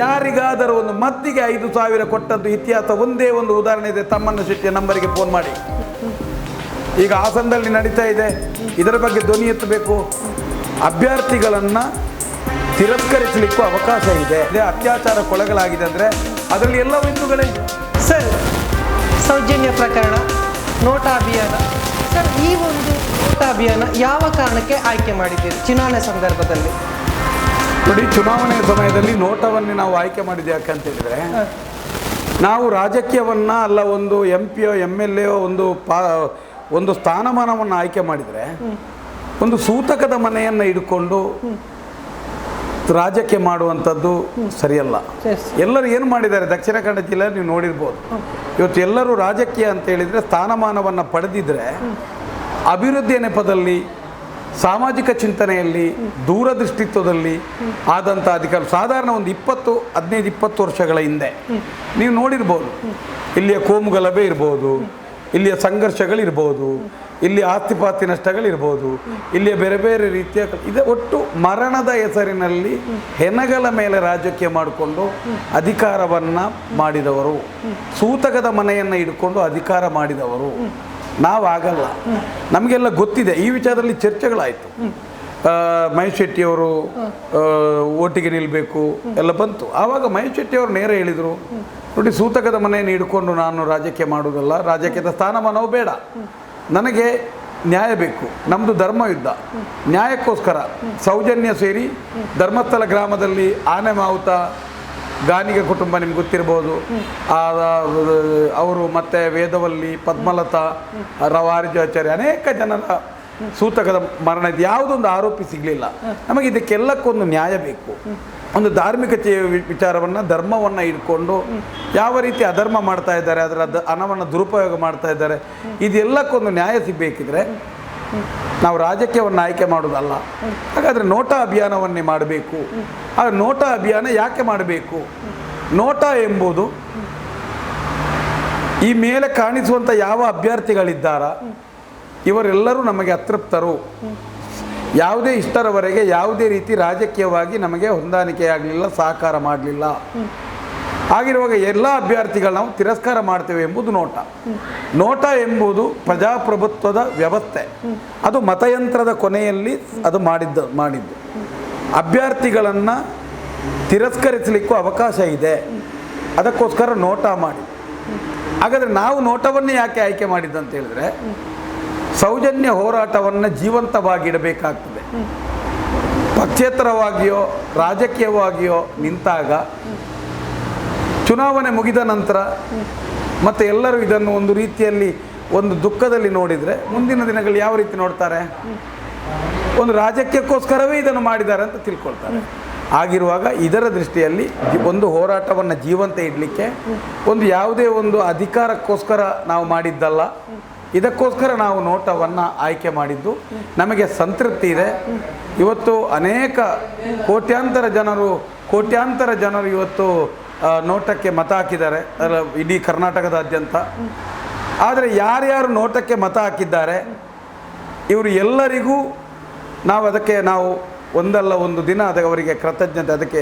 ಯಾರಿಗಾದರೂ ಒಂದು ಮದ್ದಿಗೆ ಐದು ಸಾವಿರ ಕೊಟ್ಟದ್ದು ಇತಿಹಾಸ ಒಂದೇ ಒಂದು ಉದಾಹರಣೆ ಇದೆ. ತಮ್ಮಣ್ಣ ಶೆಟ್ಟಿಯ ನಂಬರಿಗೆ ಫೋನ್ ಮಾಡಿ. ಈಗ ಹಾಸನದಲ್ಲಿ ನಡೀತಾ ಇದೆ. ಇದರ ಬಗ್ಗೆ ಧ್ವನಿ ಎತ್ತಬೇಕು. ಅಭ್ಯರ್ಥಿಗಳನ್ನು ತಿರಸ್ಕರಿಸಲಿಕ್ಕೂ ಅವಕಾಶ ಇದೆ. ಅದೇ ಅತ್ಯಾಚಾರ ಕೊಳಗಲಾಗಿದೆ ಅಂದರೆ ಅದರಲ್ಲಿ ಎಲ್ಲ ಹಿಂದೂಗಳೇ ಸರ್, ಸೌಜನ್ಯ ಪ್ರಕರಣ, ನೋಟಾ ಅಭಿಯಾನ. ಸರ್, ಈ ಒಂದು ನೋಟಾ ಅಭಿಯಾನ ಯಾವ ಕಾರಣಕ್ಕೆ ಆಯ್ಕೆ ಮಾಡಿದ್ದೀರಿ ಚುನಾವಣೆ ಸಂದರ್ಭದಲ್ಲಿ? ನೋಡಿ ಚುನಾವಣೆ ಸಮಯದಲ್ಲಿ ನೋಟವನ್ನು ನಾವು ಆಯ್ಕೆ ಮಾಡಿದ್ದು ಯಾಕಂತ ಹೇಳಿದ್ರೆ ನಾವು ರಾಜಕೀಯವನ್ನ ಅಲ್ಲ ಒಂದು ಎಂ ಪಿಯೋ ಎಂ ಎಲ್ ಎ ಒಂದು ಪಾ ಒಂದು ಸ್ಥಾನಮಾನವನ್ನು ಆಯ್ಕೆ ಮಾಡಿದರೆ ಒಂದು ಸೂತಕದ ಮನೆಯನ್ನು ಇಟ್ಕೊಂಡು ರಾಜಕೀಯ ಮಾಡುವಂಥದ್ದು ಸರಿಯಲ್ಲ. ಎಲ್ಲರೂ ಏನು ಮಾಡಿದ್ದಾರೆ? ದಕ್ಷಿಣ ಕನ್ನಡ ಜಿಲ್ಲೆ ನೀವು ನೋಡಿರ್ಬೋದು. ಇವತ್ತು ಎಲ್ಲರೂ ರಾಜಕೀಯ ಅಂತ ಹೇಳಿದರೆ ಸ್ಥಾನಮಾನವನ್ನು ಪಡೆದಿದ್ರೆ ಅಭಿವೃದ್ಧಿಯ ನೆಪದಲ್ಲಿ ಸಾಮಾಜಿಕ ಚಿಂತನೆಯಲ್ಲಿ, ದೂರದೃಷ್ಟಿತ್ವದಲ್ಲಿ ಆದಂಥ ಅಧಿಕಾರ, ಸಾಧಾರಣ ಒಂದು ಇಪ್ಪತ್ತು, ಹದಿನೈದು, ಇಪ್ಪತ್ತು ವರ್ಷಗಳ ಹಿಂದೆ. ನೀವು ನೋಡಿರ್ಬೋದು. ಇಲ್ಲಿಯ ಕೋಮುಗಲಭೆ ಇರ್ಬೋದು, ಇಲ್ಲಿಯ ಸಂಘರ್ಷಗಳಿರ್ಬೋದು ಇಲ್ಲಿ ಆಸ್ತಿಪಾಸ್ತಿ ನಷ್ಟಗಳಿರ್ಬೋದು, ಇಲ್ಲಿಯ ಬೇರೆ ಬೇರೆ ರೀತಿಯ ಇದೆ ಒಟ್ಟು ಮರಣದ ಹೆಸರಿನಲ್ಲಿ ಹೆನಗಳ ಮೇಲೆ ರಾಜಕೀಯ ಮಾಡಿಕೊಂಡು ಅಧಿಕಾರವನ್ನು ಮಾಡಿದವರು. ಸೂತಕದ ಮನೆಯನ್ನು ಹಿಡ್ಕೊಂಡು ಅಧಿಕಾರ ಮಾಡಿದವರು. ನಾವು ಆಗಲ್ಲ ನಮಗೆಲ್ಲ ಗೊತ್ತಿದೆ. ಈ ವಿಚಾರದಲ್ಲಿ ಚರ್ಚೆಗಳಾಯಿತು. ಮಹೇಶ್ ಶೆಟ್ಟಿಯವರು ಒಟ್ಟಿಗೆ ನಿಲ್ಲಬೇಕು ಎಲ್ಲ ಬಂತು. ಆವಾಗ ಮಹೇಶ್ ಶೆಟ್ಟಿಯವರು ನೇರ ಹೇಳಿದರು, ನೋಡಿ ಸೂತಕದ ಮನೆಯನ್ನು ಹಿಡ್ಕೊಂಡು ನಾನು ರಾಜಕೀಯ ಮಾಡುವುದಲ್ಲ, ರಾಜಕೀಯದ ಸ್ಥಾನಮಾನವು ಬೇಡ. ನನಗೆ ನ್ಯಾಯ ಬೇಕು. ನಮ್ಮದು ಧರ್ಮ ಯುದ್ಧ. ನ್ಯಾಯಕ್ಕೋಸ್ಕರ ಸೌಜನ್ಯ ಸೇರಿ ಧರ್ಮಸ್ಥಳ ಗ್ರಾಮದಲ್ಲಿ ಆನೆ ಮಾವುತ ಗಾನಿಗ ಕುಟುಂಬ ನಿಮ್ಗೆ ಗೊತ್ತಿರ್ಬೋದು. ಅವರು ಮತ್ತೆ ವೇದವಲ್ಲಿ ಪದ್ಮಲತಾ ರವಾರಿಜಾಚಾರ್ಯ ಅನೇಕ ಜನರ ಸೂತಕದ ಮರಣ ಇದು. ಯಾವುದೊಂದು ಆರೋಪಿ ಸಿಗಲಿಲ್ಲ. ನಮಗೆ ಇದಕ್ಕೆಲ್ಲಕ್ಕೊಂದು ನ್ಯಾಯ ಬೇಕು. ಒಂದು ಧಾರ್ಮಿಕ ವಿಚಾರವನ್ನು ಧರ್ಮವನ್ನು ಇಟ್ಕೊಂಡು ಯಾವ ರೀತಿ ಅಧರ್ಮ ಮಾಡ್ತಾ ಇದ್ದಾರೆ ಅದರ ಹಣವನ್ನು ದುರುಪಯೋಗ ಮಾಡ್ತಾ ಇದ್ದಾರೆ ಇದೆಲ್ಲಕ್ಕೊಂದು ನ್ಯಾಯ ಸಿಗಬೇಕಿದ್ರೆ ನಾವು ರಾಜಕೀಯವನ್ನು ಆಯ್ಕೆ ಮಾಡೋದಲ್ಲ ಹಾಗಾದರೆ ನೋಟಾ ಅಭಿಯಾನವನ್ನೇ ಮಾಡಬೇಕು. ಆ ನೋಟಾ ಅಭಿಯಾನ ಯಾಕೆ ಮಾಡಬೇಕು? ನೋಟಾ ಎಂಬುದು ಈ ಮೇಲೆ ಕಾಣಿಸುವಂಥ ಯಾವ ಅಭ್ಯರ್ಥಿಗಳಿದ್ದಾರ, ಇವರೆಲ್ಲರೂ ನಮಗೆ ಅತೃಪ್ತರು. ಯಾವುದೇ ಇಷ್ಟರವರೆಗೆ ಯಾವುದೇ ರೀತಿ ರಾಜಕೀಯವಾಗಿ ನಮಗೆ ಹೊಂದಾಣಿಕೆಯಾಗಲಿಲ್ಲ, ಸಹಕಾರ ಮಾಡಲಿಲ್ಲ. ಆಗಿರುವಾಗ ಎಲ್ಲ ಅಭ್ಯರ್ಥಿಗಳು ನಾವು ತಿರಸ್ಕಾರ ಮಾಡ್ತೇವೆ ಎಂಬುದು ನೋಟ. ನೋಟ ಎಂಬುದು ಪ್ರಜಾಪ್ರಭುತ್ವದ ವ್ಯವಸ್ಥೆ. ಅದು ಮತಯಂತ್ರದ ಕೊನೆಯಲ್ಲಿ ಅದು ಮಾಡಿದ್ದ, ಮಾಡಿದ್ದು. ಅಭ್ಯರ್ಥಿಗಳನ್ನು ತಿರಸ್ಕರಿಸಲಿಕ್ಕೂ ಅವಕಾಶ ಇದೆ. ಅದಕ್ಕೋಸ್ಕರ ನೋಟ ಮಾಡಿ ಹಾಗಾದರೆ ನಾವು ನೋಟವನ್ನೇ ಯಾಕೆ ಆಯ್ಕೆ ಮಾಡಿದ್ದಂತ ಹೇಳಿದ್ರೆ ಸೌಜನ್ಯ ಹೋರಾಟವನ್ನು ಜೀವಂತವಾಗಿಡಬೇಕಾಗ್ತದೆ. ಪಕ್ಷೇತರವಾಗಿಯೋ, ರಾಜಕೀಯವಾಗಿಯೋ ನಿಂತಾಗ ಚುನಾವಣೆ ಮುಗಿದ ನಂತರ ಮತ್ತು ಎಲ್ಲರೂ ಇದನ್ನು ಒಂದು ರೀತಿಯಲ್ಲಿ ಒಂದು ದುಃಖದಲ್ಲಿ ನೋಡಿದರೆ ಮುಂದಿನ ದಿನಗಳು ಯಾವ ರೀತಿ ನೋಡ್ತಾರೆ? ಒಂದು ರಾಜಕೀಯಕ್ಕೋಸ್ಕರವೇ ಇದನ್ನು ಮಾಡಿದ್ದಾರೆ ಅಂತ ತಿಳ್ಕೊಳ್ತಾರೆ. ಆಗಿರುವಾಗ ಇದರ ದೃಷ್ಟಿಯಲ್ಲಿ ಒಂದು ಹೋರಾಟವನ್ನು ಜೀವಂತ ಇಡಲಿಕ್ಕೆ ಒಂದು ಯಾವುದೇ ಒಂದು ಅಧಿಕಾರಕ್ಕೋಸ್ಕರ ನಾವು ಮಾಡಿದ್ದಲ್ಲ. ಇದಕ್ಕೋಸ್ಕರ ನಾವು ನೋಟವನ್ನು ಆಯ್ಕೆ ಮಾಡಿದ್ದು. ನಮಗೆ ಸಂತೃಪ್ತಿ ಇದೆ. ಇವತ್ತು ಅನೇಕ ಕೋಟ್ಯಾಂತರ ಜನರು ಕೋಟ್ಯಾಂತರ ಜನರು ಇವತ್ತು ನೋಟಕ್ಕೆ ಮತ ಹಾಕಿದ್ದಾರೆ. ಇಡೀ ಕರ್ನಾಟಕದಾದ್ಯಂತ. ಆದರೆ ಯಾರ್ಯಾರು ನೋಟಕ್ಕೆ ಮತ ಹಾಕಿದ್ದಾರೆ, ಇವರು ಎಲ್ಲರಿಗೂ ನಾವು ಅದಕ್ಕೆ ನಾವು ಒಂದಲ್ಲ ಒಂದು ದಿನ ಅದಕ್ಕೆ ಅವರಿಗೆ ಕೃತಜ್ಞತೆ, ಅದಕ್ಕೆ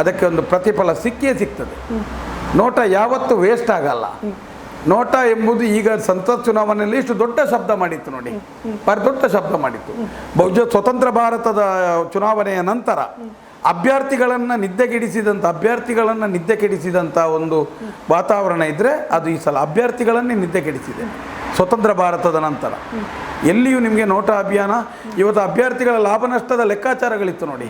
ಅದಕ್ಕೆ ಒಂದು ಪ್ರತಿಫಲ ಸಿಕ್ಕೇ ಸಿಗ್ತದೆ. ನೋಟ ಯಾವತ್ತೂ ವೇಸ್ಟ್ ಆಗಲ್ಲ. ನೋಟ ಎಂಬುದು ಈಗ ಸಂಸತ್ ಚುನಾವಣೆಯಲ್ಲಿ ಇಷ್ಟು ದೊಡ್ಡ ಶಬ್ದ ಮಾಡಿತ್ತು ನೋಡಿ. ಬಹಳ ದೊಡ್ಡ ಶಬ್ದ ಮಾಡಿತ್ತು. ಬಹುಶಃ ಸ್ವತಂತ್ರ ಭಾರತದ ಚುನಾವಣೆಯ ನಂತರ. ಅಭ್ಯರ್ಥಿಗಳನ್ನು ನಿದ್ದೆಗೆಡಿಸಿದಂಥ ಅಭ್ಯರ್ಥಿಗಳನ್ನು ನಿದ್ದೆಗೆಡಿಸಿದಂಥ ಒಂದು ವಾತಾವರಣ ಇದ್ದರೆ ಅದು ಈ ಸಲ ಅಭ್ಯರ್ಥಿಗಳನ್ನೇ ನಿದ್ದೆಗೆಡಿಸಿದೆ. ಸ್ವತಂತ್ರ ಭಾರತದ ನಂತರ. ಎಲ್ಲಿಯೂ ನಿಮಗೆ ನೋಟ ಅಭಿಯಾನ, ಇವತ್ತು ಅಭ್ಯರ್ಥಿಗಳ ಲಾಭ ನಷ್ಟದ ಲೆಕ್ಕಾಚಾರಗಳಿತ್ತು ನೋಡಿ.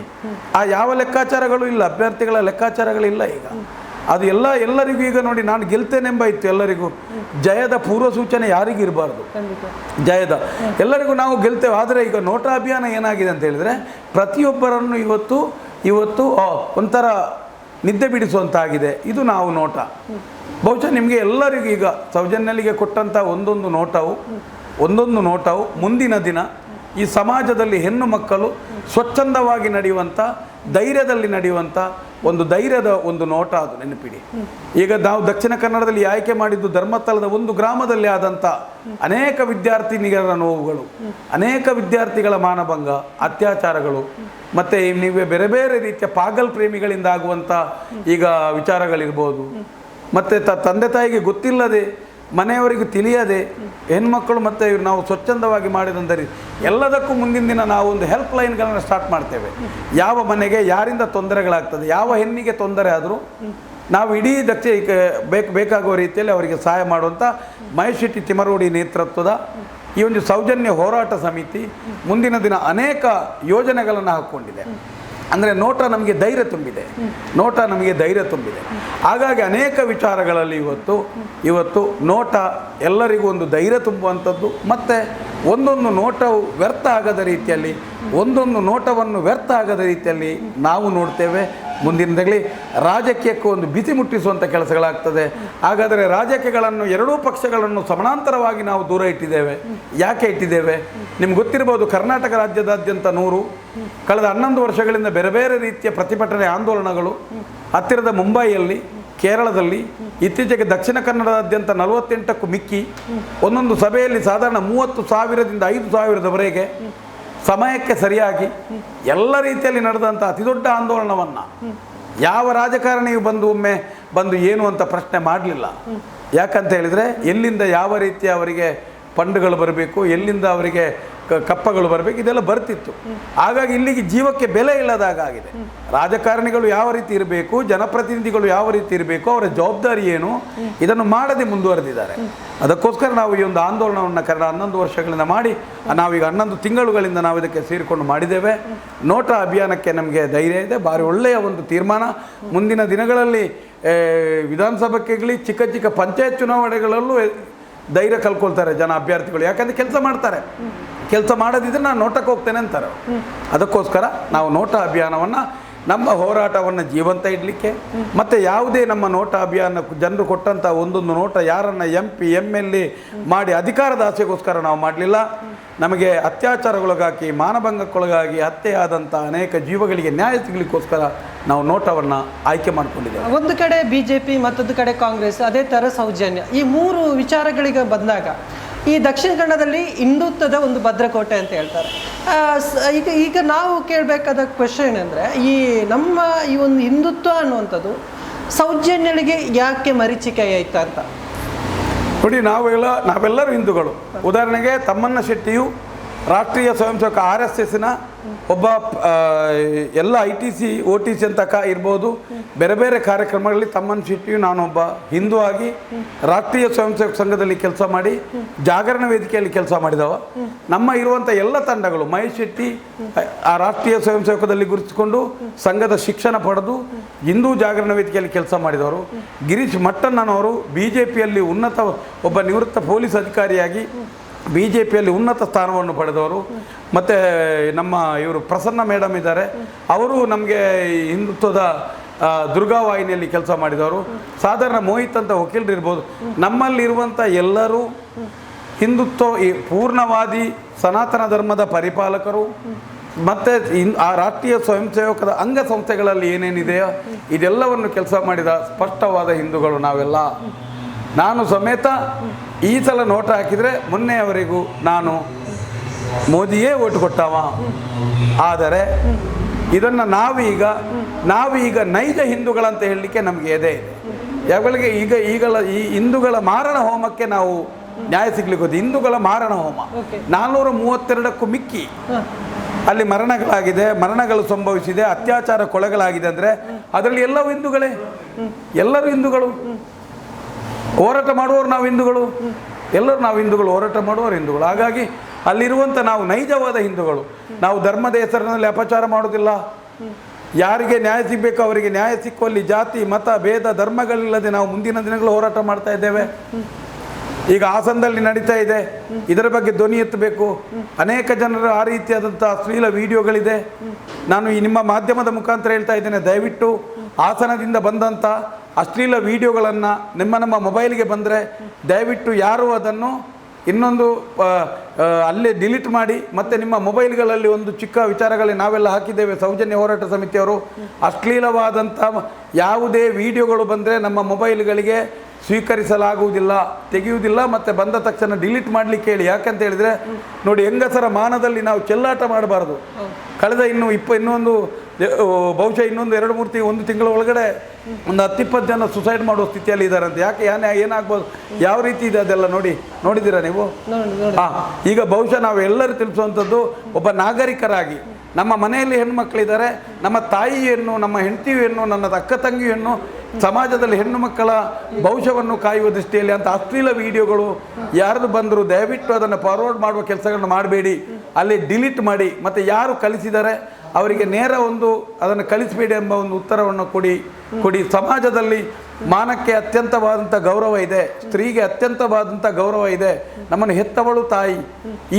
ಆ ಯಾವ ಲೆಕ್ಕಾಚಾರಗಳು ಇಲ್ಲ, ಅಭ್ಯರ್ಥಿಗಳ ಲೆಕ್ಕಾಚಾರಗಳಿಲ್ಲ ಈಗ. ಅದು ಎಲ್ಲ, ಎಲ್ಲರಿಗೂ ಈಗ ನೋಡಿ ನಾನು ಗೆಲ್ತೇನೆಂಬ ಇತ್ತು ಎಲ್ಲರಿಗೂ. ಜಯದ ಪೂರ್ವ ಸೂಚನೆ ಯಾರಿಗೂ ಇರಬಾರ್ದು. ಜಯದ. ಎಲ್ಲರಿಗೂ ನಾವು ಗೆಲ್ತೇವೆ. ಆದರೆ ಈಗ ನೋಟಾ ಅಭಿಯಾನ ಏನಾಗಿದೆ ಅಂತ ಹೇಳಿದರೆ, ಪ್ರತಿಯೊಬ್ಬರನ್ನು ಇವತ್ತು ಇವತ್ತು ಒಂಥರ ನಿದ್ದೆ ಬಿಡಿಸುವಂತಾಗಿದೆ. ಇದು ನಾವು ನೋಟ. ಬಹುಶಃ ನಿಮಗೆ ಎಲ್ಲರಿಗೂ ಈಗ ಸೌಜನ್ಯಲಿಗೆ ಕೊಟ್ಟಂಥ ಒಂದೊಂದು ನೋಟವು ಒಂದೊಂದು ನೋಟವು ಮುಂದಿನ ದಿನ ಈ ಸಮಾಜದಲ್ಲಿ ಹೆಣ್ಣು ಮಕ್ಕಳು ಸ್ವಚ್ಛಂದವಾಗಿ ನಡೆಯುವಂಥ ಧೈರ್ಯದಲ್ಲಿ ನಡೆಯುವಂಥ ಒಂದು ಧೈರ್ಯದ ಒಂದು ನೋಟ ಅದು ನೆನಪಿಡಿ. ಈಗ ನಾವು ದಕ್ಷಿಣ ಕನ್ನಡದಲ್ಲಿ ಆಯ್ಕೆ ಮಾಡಿದ್ದು ಧರ್ಮಸ್ಥಳದ ಒಂದು ಗ್ರಾಮದಲ್ಲಿ ಆದಂಥ ಅನೇಕ ವಿದ್ಯಾರ್ಥಿನಿಯರ ನೋವುಗಳು, ಅನೇಕ ವಿದ್ಯಾರ್ಥಿಗಳ ಮಾನಭಂಗ, ಅತ್ಯಾಚಾರಗಳು, ಮತ್ತು ನೀವೇ ಬೇರೆ ಬೇರೆ ರೀತಿಯ ಪಾಗಲ್ ಪ್ರೇಮಿಗಳಿಂದ ಆಗುವಂಥ ಈಗ ವಿಚಾರಗಳಿರ್ಬೋದು. ಮತ್ತು ತ ತಂದೆ ತಾಯಿಗೆ ಗೊತ್ತಿಲ್ಲದೆ ಮನೆಯವರಿಗೂ ತಿಳಿಯದೆ ಹೆಣ್ಮಕ್ಕಳು ಮತ್ತು ಇವ್ರು ನಾವು ಸ್ವಚ್ಛಂದವಾಗಿ ಮಾಡಿದಂದರೆ ಎಲ್ಲದಕ್ಕೂ ಮುಂದಿನ ದಿನ ನಾವು ಒಂದು ಹೆಲ್ಪ್ ಲೈನ್ಗಳನ್ನು ಸ್ಟಾರ್ಟ್ ಮಾಡ್ತೇವೆ. ಯಾವ ಮನೆಗೆ ಯಾರಿಂದ ತೊಂದರೆಗಳಾಗ್ತದೆ, ಯಾವ ಹೆಣ್ಣಿಗೆ ತೊಂದರೆ ಆದರೂ ನಾವು ಇಡೀ ದಕ್ಷ ಬೇಕು, ಬೇಕಾಗುವ ರೀತಿಯಲ್ಲಿ ಅವರಿಗೆ ಸಹಾಯ ಮಾಡುವಂಥ ಮಹೇಶ್ ಶೆಟ್ಟಿ ತಿಮರೋಡಿ ನೇತೃತ್ವದ ಈ ಒಂದು ಸೌಜನ್ಯ ಹೋರಾಟ ಸಮಿತಿ ಮುಂದಿನ ದಿನ ಅನೇಕ ಯೋಜನೆಗಳನ್ನು ಹಾಕ್ಕೊಂಡಿದೆ ಅಂದರೆ ನೋಟ ನಮಗೆ ಧೈರ್ಯ ತುಂಬಿದೆ. ನೋಟ ನಮಗೆ ಧೈರ್ಯ ತುಂಬಿದೆ. ಹಾಗಾಗಿ ಅನೇಕ ವಿಚಾರಗಳಲ್ಲಿ ಇವತ್ತು ಇವತ್ತು ನೋಟ ಎಲ್ಲರಿಗೂ ಒಂದು ಧೈರ್ಯ ತುಂಬುವಂಥದ್ದು. ಮತ್ತು ಒಂದೊಂದು ನೋಟವು ವ್ಯರ್ಥ ಆಗದ ರೀತಿಯಲ್ಲಿ ಒಂದೊಂದು ನೋಟವನ್ನು ವ್ಯರ್ಥ ಆಗದ ರೀತಿಯಲ್ಲಿ ನಾವು ನೋಡ್ತೇವೆ. ಮುಂದಿನ ದಿನಗಳಲ್ಲಿ ರಾಜಕೀಯಕ್ಕೂ ಒಂದು ಬಿಸಿ ಮುಟ್ಟಿಸುವಂಥ ಕೆಲಸಗಳಾಗ್ತದೆ. ಹಾಗಾದರೆ ರಾಜಕೀಯಗಳನ್ನು ಎರಡೂ ಪಕ್ಷಗಳನ್ನು ಸಮಾನಾಂತರವಾಗಿ ನಾವು ದೂರ ಇಟ್ಟಿದ್ದೇವೆ. ಯಾಕೆ ಇಟ್ಟಿದ್ದೇವೆ? ನಿಮ್ಗೆ ಗೊತ್ತಿರ್ಬೋದು ಕರ್ನಾಟಕ ರಾಜ್ಯದಾದ್ಯಂತ ನೂರು, ಕಳೆದ ಹನ್ನೊಂದು ವರ್ಷಗಳಿಂದ ಬೇರೆ ಬೇರೆ ರೀತಿಯ ಪ್ರತಿಭಟನೆ ಆಂದೋಲನಗಳು. ಹತ್ತಿರದ ಮುಂಬೈಯಲ್ಲಿ, ಕೇರಳದಲ್ಲಿ, ಇತ್ತೀಚೆಗೆ ದಕ್ಷಿಣ ಕನ್ನಡದಾದ್ಯಂತ ನಲವತ್ತೆಂಟಕ್ಕೂ ಮಿಕ್ಕಿ. ಒಂದೊಂದು ಸಭೆಯಲ್ಲಿ ಸಾಧಾರಣ ಮೂವತ್ತು ಸಾವಿರದಿಂದ ಐದು ಸಾವಿರದವರೆಗೆ ಸಮಯಕ್ಕೆ ಸರಿಯಾಗಿ ಎಲ್ಲ ರೀತಿಯಲ್ಲಿ ನಡೆದಂಥ ಅತಿದೊಡ್ಡ ಆಂದೋಲನವನ್ನು ಯಾವ ರಾಜಕಾರಣಿಯು ಬಂದು ಒಮ್ಮೆ ಬಂದು ಏನು ಅಂತ ಪ್ರಶ್ನೆ ಮಾಡಲಿಲ್ಲ. ಯಾಕಂತ ಹೇಳಿದರೆ ಎಲ್ಲಿಂದ ಯಾವ ರೀತಿಯ ಅವರಿಗೆ ಫಂಡ್ಗಳು ಬರಬೇಕು, ಎಲ್ಲಿಂದ ಅವರಿಗೆ ಕಪ್ಪಗಳು ಬರಬೇಕು ಇದೆಲ್ಲ ಬರ್ತಿತ್ತು. ಹಾಗಾಗಿ ಇಲ್ಲಿಗೆ ಜೀವಕ್ಕೆ ಬೆಲೆ ಇಲ್ಲದಾಗಿದೆ ರಾಜಕಾರಣಿಗಳು ಯಾವ ರೀತಿ ಇರಬೇಕು ಜನಪ್ರತಿನಿಧಿಗಳು ಯಾವ ರೀತಿ ಇರಬೇಕು ಅವರ ಜವಾಬ್ದಾರಿ ಏನು ಇದನ್ನು ಮಾಡದೆ ಮುಂದುವರೆದಿದ್ದಾರೆ. ಅದಕ್ಕೋಸ್ಕರ ನಾವು ಈ ಒಂದು ಆಂದೋಲನವನ್ನು ಕನ್ನಡ ಹನ್ನೊಂದು ವರ್ಷಗಳಿಂದ ಮಾಡಿ ನಾವೀಗ ಹನ್ನೊಂದು ತಿಂಗಳುಗಳಿಂದ ನಾವು ಇದಕ್ಕೆ ಸೇರಿಕೊಂಡು ಮಾಡಿದ್ದೇವೆ. ನೋಟ ಅಭಿಯಾನಕ್ಕೆ ನಮಗೆ ಧೈರ್ಯ ಇದೆ ಭಾರಿ ಒಳ್ಳೆಯ ಒಂದು ತೀರ್ಮಾನ. ಮುಂದಿನ ದಿನಗಳಲ್ಲಿ ವಿಧಾನಸಭೆಗಳಿ ವಿಧಾನಸಭೆಗೆ ಚಿಕ್ಕ ಚಿಕ್ಕ ಪಂಚಾಯತ್ ಚುನಾವಣೆಗಳಲ್ಲೂ ಧೈರ್ಯ ಕಲ್ಕೊಳ್ತಾರೆ ಜನ ಅಭ್ಯರ್ಥಿಗಳು. ಯಾಕಂದರೆ ಕೆಲಸ ಮಾಡ್ತಾರೆ. ಕೆಲಸ ಮಾಡದಿದ್ರೆ ನಾನು ನೋಟಕ್ಕೆ ಹೋಗ್ತೇನೆ ಅಂತಾರೆ ಅದಕ್ಕೋಸ್ಕರ ನಾವು ನೋಟ ಅಭಿಯಾನವನ್ನು ನಮ್ಮ ಹೋರಾಟವನ್ನು ಜೀವಂತ ಇಡಲಿಕ್ಕೆ ಮತ್ತು ಯಾವುದೇ ನಮ್ಮ ನೋಟ ಅಭಿಯಾನ ಜನರು ಕೊಟ್ಟಂಥ ಒಂದೊಂದು ನೋಟ ಯಾರನ್ನು M P M L A ಮಾಡಿ ಅಧಿಕಾರದ ಆಸೆಗೋಸ್ಕರ ನಾವು ಮಾಡಲಿಲ್ಲ. ನಮಗೆ ಅತ್ಯಾಚಾರಗೊಳಗಾಗಿ ಮಾನಭಂಗಕ್ಕೊಳಗಾಗಿ ಹತ್ಯೆಯಾದಂಥ ಅನೇಕ ಜೀವಗಳಿಗೆ ನ್ಯಾಯ ಸಿಗಲಿಕ್ಕೋಸ್ಕರ ನಾವು ನೋಟವನ್ನು ಆಯ್ಕೆ ಮಾಡಿಕೊಂಡಿದ್ದೇವೆ. ಒಂದು ಕಡೆ ಬಿ ಜೆ ಪಿ ಮತ್ತೊಂದು ಕಡೆ ಕಾಂಗ್ರೆಸ್ ಅದೇ ಥರ ಸೌಜನ್ಯ. ಈ ಮೂರು ವಿಚಾರಗಳಿಗೆ ಬಂದಾಗ ಈ ದಕ್ಷಿಣ ಕನ್ನಡದಲ್ಲಿ ಹಿಂದುತ್ವದ ಒಂದು ಭದ್ರಕೋಟೆ ಅಂತ ಹೇಳ್ತಾರೆ. ಈಗ ಈಗ ನಾವು ಕೇಳಬೇಕಾದ ಕ್ವೆಶನ್ ಏನಂದರೆ, ಈ ನಮ್ಮ ಈ ಒಂದು ಹಿಂದುತ್ವ ಅನ್ನುವಂಥದ್ದು ಸೌಜನ್ಯಗಳಿಗೆ ಯಾಕೆ ಮರೀಚಿಕೆ ಆಯ್ತಾ ಅಂತ? ನೋಡಿ, ನಾವೆಲ್ಲ, ನಾವೆಲ್ಲರೂ ಹಿಂದೂಗಳು. ಉದಾಹರಣೆಗೆ ತಮ್ಮಣ್ಣ ಶೆಟ್ಟಿಯು ರಾಷ್ಟ್ರೀಯ ಸ್ವಯಂ ಸೇವಕ ಆರ್ ಎಸ್ ಎಸ್ನ ಒಬ್ಬ ಎಲ್ಲ I T C O T C ಅಂತ ಇರ್ಬೋದು. ಬೇರೆ ಬೇರೆ ಕಾರ್ಯಕ್ರಮಗಳಲ್ಲಿ ತಮ್ಮನ್ನು ಶೆಟ್ಟಿಯು ನಾನೊಬ್ಬ ಹಿಂದೂ ಆಗಿ ರಾಷ್ಟ್ರೀಯ ಸ್ವಯಂ ಸೇವಕ ಸಂಘದಲ್ಲಿ ಕೆಲಸ ಮಾಡಿ, ಜಾಗರಣ ವೇದಿಕೆಯಲ್ಲಿ ಕೆಲಸ ಮಾಡಿದವ. ನಮ್ಮ ಇರುವಂಥ ಎಲ್ಲ ತಂಡಗಳು, ಮಹೇಶ್ ಶೆಟ್ಟಿ, ಆ ರಾಷ್ಟ್ರೀಯ ಸ್ವಯಂ ಸೇವಕದಲ್ಲಿ ಗುರುತಿಸಿಕೊಂಡು ಸಂಘದ ಶಿಕ್ಷಣ ಪಡೆದು ಹಿಂದೂ ಜಾಗರಣ ವೇದಿಕೆಯಲ್ಲಿ ಕೆಲಸ ಮಾಡಿದವರು. ಗಿರೀಶ್ ಮಟ್ಟಣ್ಣನವರು, ಬಿ ಜೆ ಪಿಯಲ್ಲಿ ಉನ್ನತ ಒಬ್ಬ ನಿವೃತ್ತ ಪೊಲೀಸ್ ಅಧಿಕಾರಿಯಾಗಿ ಬಿ ಜೆ ಪಿಯಲ್ಲಿ ಉನ್ನತ ಸ್ಥಾನವನ್ನು ಪಡೆದವರು. ಮತ್ತು ನಮ್ಮ ಇವರು ಪ್ರಸನ್ನ ಮೇಡಮ್ ಇದ್ದಾರೆ. ಅವರು ನಮಗೆ ಹಿಂದುತ್ವದ ದುರ್ಗಾವಾಹಿನಿಯಲ್ಲಿ ಕೆಲಸ ಮಾಡಿದವರು. ಸಾಧಾರಣ ಮೋಹಿತ್ ಅಂತ ವಕೀಲರು ಇರ್ಬೋದು. ನಮ್ಮಲ್ಲಿರುವಂಥ ಎಲ್ಲರೂ ಹಿಂದುತ್ವ, ಈ ಪೂರ್ಣವಾದಿ ಸನಾತನ ಧರ್ಮದ ಪರಿಪಾಲಕರು. ಮತ್ತು ಆ ರಾಷ್ಟ್ರೀಯ ಸ್ವಯಂ ಸೇವಕದ ಅಂಗಸಂಸ್ಥೆಗಳಲ್ಲಿ ಏನೇನಿದೆಯೋ, ಇದೆಲ್ಲವನ್ನು ಕೆಲಸ ಮಾಡಿದ ಸ್ಪಷ್ಟವಾದ ಹಿಂದೂಗಳು ನಾವೆಲ್ಲ. ನಾನು ಸಮೇತ ಈ ಸಲ ನೋಟ ಹಾಕಿದರೆ ಮೊನ್ನೆಯವರೆಗೂ ನಾನು ಮೋದಿಯೇ ಓಟ್ ಕೊಟ್ಟವ. ಆದರೆ ಇದನ್ನು ನಾವೀಗ ನಾವೀಗ ನೈಜ ಹಿಂದೂಗಳಂತ ಹೇಳಲಿಕ್ಕೆ ನಮಗೆ ಎದೆ ಇದೆ. ಯಾವಗಳಿಗೆ ಈಗ ಈಗಲ ಈ ಹಿಂದೂಗಳ ಮಾರಣ ಹೋಮಕ್ಕೆ ನಾವು ನ್ಯಾಯ ಸಿಗ್ಲಿಕ್ಕೆ ಹೋದ. ಹಿಂದೂಗಳ ಮಾರಣ ಹೋಮ. ನಾನ್ನೂರ ಮೂವತ್ತೆರಡಕ್ಕೂ ಮಿಕ್ಕಿ. ಅಲ್ಲಿ ಮರಣಗಳಾಗಿದೆ ಮರಣಗಳು ಸಂಭವಿಸಿದೆ ಅತ್ಯಾಚಾರ ಕೊಲೆಗಳಾಗಿದೆ ಅಂದರೆ ಅದರಲ್ಲಿ ಎಲ್ಲವೂ ಹಿಂದೂಗಳೇ. ಎಲ್ಲರೂ ಹಿಂದೂಗಳು. ಹೋರಾಟ ಮಾಡುವವರು ನಾವು ಹಿಂದೂಗಳು. ಎಲ್ಲರೂ ನಾವು ಹಿಂದೂಗಳು, ಹೋರಾಟ ಮಾಡುವವರು ಹಿಂದೂಗಳು. ಹಾಗಾಗಿ ಅಲ್ಲಿರುವಂಥ ನಾವು ನೈಜವಾದ ಹಿಂದೂಗಳು. ನಾವು ಧರ್ಮದ ಹೆಸರಿನಲ್ಲಿ ಅಪಚಾರ ಮಾಡೋದಿಲ್ಲ ಯಾರಿಗೆ ನ್ಯಾಯ ಸಿಗಬೇಕು ಅವರಿಗೆ ನ್ಯಾಯ ಸಿಕ್ಕುವಲ್ಲಿ ಜಾತಿ, ಮತ, ಭೇದ, ಧರ್ಮಗಳಿಲ್ಲದೆ ನಾವು ಮುಂದಿನ ದಿನಗಳು ಹೋರಾಟ ಮಾಡ್ತಾ ಇದ್ದೇವೆ. ಈಗ ಹಾಸನದಲ್ಲಿ ನಡೀತಾ ಇದೆ. ಇದರ ಬಗ್ಗೆ ಧ್ವನಿ ಎತ್ತಬೇಕು. ಅನೇಕ ಜನರು ಆ ರೀತಿಯಾದಂಥ ಅಶ್ಲೀಲ ವಿಡಿಯೋಗಳಿದೆ. ನಾನು ಈ ನಿಮ್ಮ ಮಾಧ್ಯಮದ ಮುಖಾಂತರ ಹೇಳ್ತಾ ಇದ್ದೇನೆ. ದಯವಿಟ್ಟು ಹಾಸನದಿಂದ ಬಂದಂಥ ಅಶ್ಲೀಲ ವಿಡಿಯೋಗಳನ್ನು ನಿಮ್ಮ ನಮ್ಮ ಮೊಬೈಲ್ಗೆ ಬಂದರೆ ದಯವಿಟ್ಟು ಯಾರು ಅದನ್ನು ಇನ್ನೊಂದು ಅಲ್ಲೇ ಡಿಲೀಟ್ ಮಾಡಿ ಮತ್ತು ನಿಮ್ಮ ಮೊಬೈಲ್ಗಳಲ್ಲಿ ಒಂದು ಚಿಕ್ಕ ವಿಚಾರಗಳಲ್ಲಿ ನಾವೆಲ್ಲ ಹಾಕಿದ್ದೇವೆ. ಸೌಜನ್ಯ ಹೋರಾಟ ಸಮಿತಿಯವರು ಅಶ್ಲೀಲವಾದಂಥ ಯಾವುದೇ ವಿಡಿಯೋಗಳು ಬಂದರೆ ನಮ್ಮ ಮೊಬೈಲ್ಗಳಿಗೆ ಸ್ವೀಕರಿಸಲಾಗುವುದಿಲ್ಲ ತೆಗೆಯುವುದಿಲ್ಲ ಮತ್ತು ಬಂದ ತಕ್ಷಣ ಡಿಲೀಟ್ ಮಾಡಲಿಕ್ಕೆ ಹೇಳಿ. ಯಾಕಂತ ಹೇಳಿದರೆ ನೋಡಿ ಹೆಂಗಸರ ಮಾನದಲ್ಲಿ ನಾವು ಚೆಲ್ಲಾಟ ಮಾಡಬಾರ್ದು. ಕಳೆದ ಇನ್ನು ಇಪ್ಪ ಇನ್ನೊಂದು ಬಹುಶಃ ಇನ್ನೊಂದು ಎರಡು ಮೂರು ತಿಂಗಳು ಒಂದು ತಿಂಗಳ ಒಳಗಡೆ ಒಂದು ಹತ್ತಿಪ್ಪತ್ತು ಜನ ಸುಸೈಡ್ ಮಾಡುವ ಸ್ಥಿತಿಯಲ್ಲಿ ಇದ್ದಾರಂತೆ. ಯಾಕೆ ಯಾನೆ ಏನಾಗ್ಬೋದು? ಯಾವ ರೀತಿ ಇದೆ ಅದೆಲ್ಲ ನೋಡಿ ನೋಡಿದ್ದೀರಾ ನೀವು? ಹಾಂ ಈಗ ಬಹುಶಃ ನಾವು ಎಲ್ಲರೂ ತಿಳಿಸುವಂಥದ್ದು ಒಬ್ಬ ನಾಗರಿಕರಾಗಿ. ನಮ್ಮ ಮನೆಯಲ್ಲಿ ಹೆಣ್ಮಕ್ಳಿದ್ದಾರೆ, ನಮ್ಮ ತಾಯಿಯನ್ನು, ನಮ್ಮ ಹೆಂಡತಿಯನ್ನು, ನನ್ನ ಅಕ್ಕ ತಂಗಿಯನ್ನು, ಸಮಾಜದಲ್ಲಿ ಹೆಣ್ಣು ಮಕ್ಕಳ ಭವಿಷ್ಯವನ್ನು ಕಾಯುವ ದೃಷ್ಟಿಯಲ್ಲಿ ಅಂತ ಅಶ್ಲೀಲ ವಿಡಿಯೋಗಳು ಯಾರ್ದು ಬಂದರೂ ದಯವಿಟ್ಟು ಅದನ್ನು ಫಾರ್ವರ್ಡ್ ಮಾಡುವ ಕೆಲಸಗಳನ್ನು ಮಾಡಬೇಡಿ. ಅಲ್ಲಿ ಡಿಲೀಟ್ ಮಾಡಿ. ಮತ್ತು ಯಾರು ಕಲಿಸಿದ್ದಾರೆ ಅವರಿಗೆ ನೇರ ಒಂದು ಅದನ್ನು ಕಲಿಸಬೇಡಿ ಎಂಬ ಒಂದು ಉತ್ತರವನ್ನು ಕೊಡಿ ಕೊಡಿ. ಸಮಾಜದಲ್ಲಿ ಮಾನಕ್ಕೆ ಅತ್ಯಂತವಾದಂಥ ಗೌರವ ಇದೆ, ಸ್ತ್ರೀಗೆ ಅತ್ಯಂತವಾದಂಥ ಗೌರವ ಇದೆ, ನಮ್ಮನ್ನು ಹೆತ್ತವಳು ತಾಯಿ.